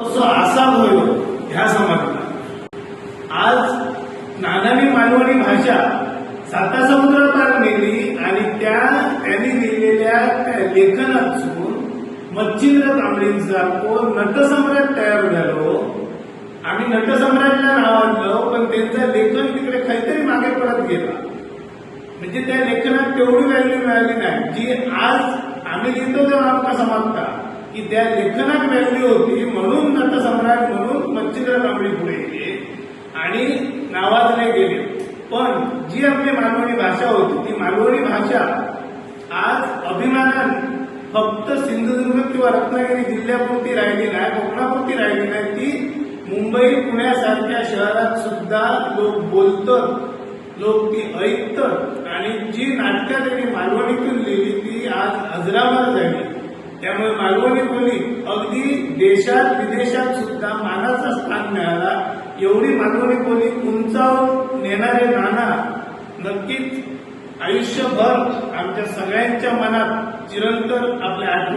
असं असा होईल ह्या समाजाला आज नानावी मालवणी भाषा साता समुद्रात पार नेली आणि त्या त्यांनी लिहिलेल्या त्या लेखनातून मच्छिंद्र तांबडेंसारखो नटसम्राट तयार झालो. आम्ही नटसम्राटला नावाजलो पण त्यांचं लेखन तिकडे काहीतरी मागे पडत गेला. म्हणजे त्या लेखनात तेवढी व्हॅल्यू मिळाली नाही. जी आज आम्ही लिहितो तेव्हा आमका समजता की त्या लेखनात व्हॅल्यू होती म्हणून मच्छिंद्र पुढे गेले आणि नावाजले गेले. पण जी आपली मालवणी भाषा होती ती मालवणी भाषा आज अभिमानाने फक्त सिंधुदुर्ग किंवा रत्नागिरी जिल्ह्यापुरती राहिली नाही कोकणापुरती राहिली नाही ती मुंबई पुण्यासारख्या शहरात सुद्धा लोक बोलतात लोक ती ऐकतात. आणि जी नाटकं त्यांनी मालवणीतून लिहिली ती आज अजरामर झाली त्यामुळे मालवणी अगदी देशात विदेशात सुद्धा मानाचा स्थान मिळाला एवढी मागवणी कोणी उंचावून नेणारे नाना नक्कीच आयुष्यभर आमच्या सगळ्यांच्या मनात चिरंतर आपल्या आठवण